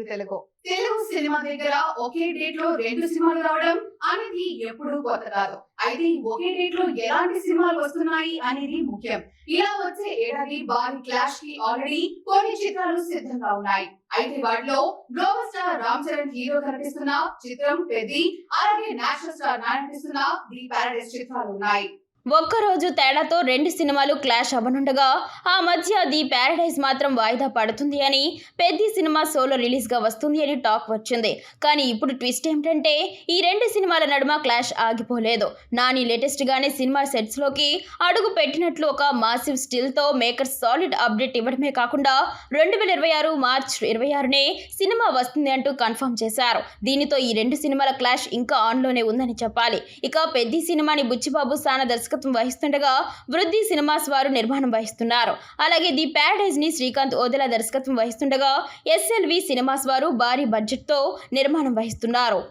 TV Telugu. Telugu cinema దగ్గర ఒకే డేట్లో రెండు సినిమాలు రావడం అనేది ఎప్పుడూ కొత్త కాదు. అయితే ఒకే డేట్లో ఎలాంటి సినిమాలు వస్తున్నాయి అనేది ముఖ్యం. ఇలా వచ్చే ఏడాది భారీ క్లాష్కి ఆల్రెడీ కొన్ని చిత్రాలు సిద్ధంగా ఉన్నాయి. అయితే వాటిలో global star Ram Charan hero కనిపిస్తున్న చిత్రం పెద్ది అలాగే నేషనల్ స్టార్ నాయన నటిస్తున్న ది పారాడైస్ చిత్రాలు ఉన్నాయి. ఒక్కరోజు తేడాతో రెండు సినిమాలు క్లాష్ అవ్వనుండగా ఆ మధ్య ది ప్యారడైజ్ మాత్రం వాయిదా పడుతుంది అని పెద్ద సినిమా సోలో రిలీజ్గా వస్తుంది అని టాక్ వచ్చింది. కానీ ఇప్పుడు ట్విస్ట్ ఏమిటంటే ఈ రెండు సినిమాల నడుమ క్లాష్ ఆగిపోలేదు. నాని లేటెస్ట్గానే సినిమా సెట్స్లోకి అడుగు పెట్టినట్లు ఒక మాసివ్ స్టిల్తో మేకర్స్ సాలిడ్ అప్డేట్ ఇవ్వడమే కాకుండా రెండు వేల ఇరవై ఆరు మార్చ్ ఇరవై ఆరునే సినిమా వస్తుంది అంటూ కన్ఫర్మ్ చేశారు. దీనితో ఈ రెండు సినిమాల క్లాష్ ఇంకా ఆన్లోనే ఉందని చెప్పాలి. ఇక పెద్ద సినిమాని బుచ్చిబాబు సాన దర్శకత్వం వహిస్తుండగా వృద్ధి సినిమాస్ వారు నిర్మాణం వహిస్తున్నారు. అలాగే ది ప్యారడైజ్ని శ్రీకాంత్ ఓదెల దర్శకత్వం వహిస్తుండగా ఎస్ఎల్వి సినిమాస్ వారు భారీ బడ్జెట్తో నిర్మాణం వహిస్తున్నారు.